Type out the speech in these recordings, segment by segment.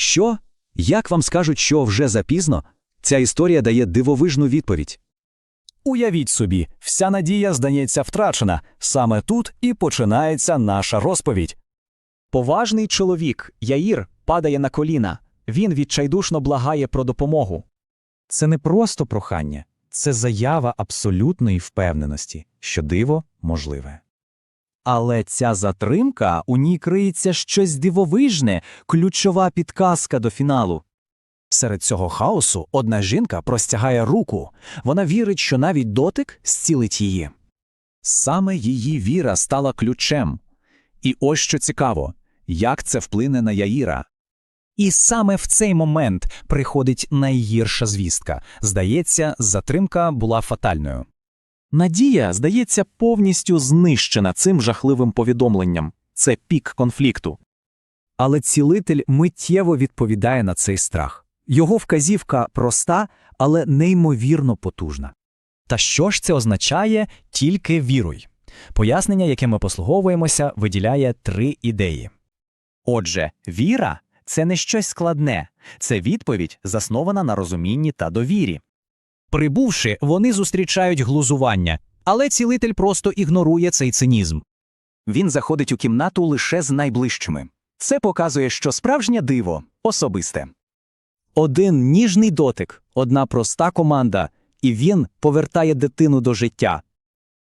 Що? Як вам скажуть, що вже запізно? Ця історія дає дивовижну відповідь. Уявіть собі, вся надія здається втрачена. Саме тут і починається наша розповідь. Поважний чоловік, Яїр, падає на коліна. Він відчайдушно благає про допомогу. Це не просто прохання, це заява абсолютної впевненості, що диво можливе. Але ця затримка у ній криється щось дивовижне, ключова підказка до фіналу. Серед цього хаосу одна жінка простягає руку. Вона вірить, що навіть дотик зцілить її. Саме її віра стала ключем. І ось що цікаво, як це вплине на Яїра. І саме в цей момент приходить найгірша звістка. Здається, затримка була фатальною. Надія, здається, повністю знищена цим жахливим повідомленням. Це пік конфлікту. Але цілитель миттєво відповідає на цей страх. Його вказівка проста, але неймовірно потужна. Та що ж це означає тільки віруй? Пояснення, яким ми послуговуємося, виділяє три ідеї. Отже, віра це не щось складне, це відповідь, заснована на розумінні та довірі. Прибувши, вони зустрічають глузування, але цілитель просто ігнорує цей цинізм. Він заходить у кімнату лише з найближчими. Це показує, що справжнє диво особисте. Один ніжний дотик, одна проста команда, і він повертає дитину до життя.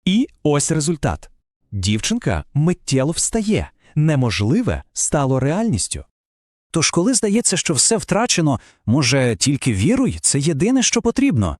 І ось результат. Дівчинка миттєво встає. Неможливе стало реальністю. Тож, коли здається, що все втрачено, може, тільки віруй, це єдине, що потрібно.